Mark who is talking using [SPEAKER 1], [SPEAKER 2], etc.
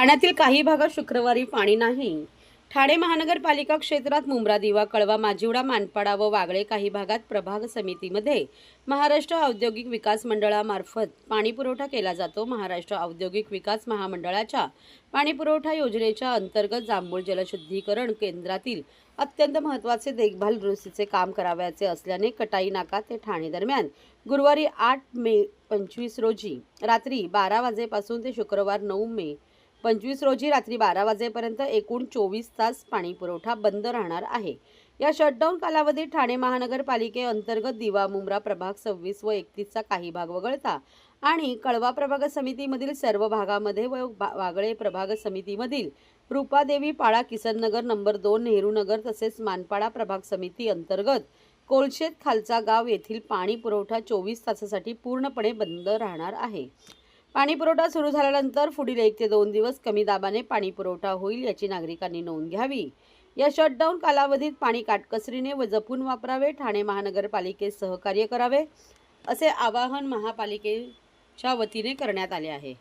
[SPEAKER 1] ठाण्यातील काही भागात शुक्रवारी पाणी नाही. ठाणे महानगरपालिका क्षेत्रात मुंब्रा दिवा कळवा माजिवडा मानपाडा व वागळे काही भागात प्रभाग समितीमध्ये महाराष्ट्र औद्योगिक विकास मंडळामार्फत पाणीपुरवठा केला जातो. महाराष्ट्र औद्योगिक विकास महामंडळाच्या पाणीपुरवठा योजनेच्या अंतर्गत जांभूळ जलशुद्धीकरण केंद्रातील अत्यंत महत्त्वाचे देखभाल दुरुस्तीचे काम करावयाचे असल्याने कटाई नाका ते ठाणे दरम्यान गुरुवारी आठ मे पंचवीस रोजी रात्री बारा वाजेपासून ते शुक्रवार नऊ मे पंचवीस रोजी रात्री बारा वाजेपर्यंत एकूण चोवीस तास पाणी पुरवठा बंद राहणार आहे. या शटडाऊन कालावधीत ठाणे महानगरपालिकेअंतर्गत दिवा मुंब्रा प्रभाग सव्वीस व एकतीसचा काही भाग वगळता आणि कळवा प्रभाग समितीमधील सर्व भागामध्ये व वागळे प्रभाग समितीमधील रूपादेवी पाळा किसननगर नंबर दोन नेहरूनगर तसेच मानपाडा प्रभाग समिती अंतर्गत कोळशेत खालचा गाव येथील पाणी पुरवठा चोवीस तासासाठी पूर्णपणे बंद राहणार आहे. पाणी पुरवठा सुरू झाल्यानंतर पुढील एक ते दोन दिवस कमी दाबाने पाणी पुरवठा होईल याची नागरिकांनी नोंद घ्यावी. या शटडाऊन कालावधीत पाणी काटकसरीने व जपून वापरावे ठाणे महानगरपालिकेत सहकार्य करावे असे आवाहन महापालिकेच्या वतीने करण्यात आले आहे.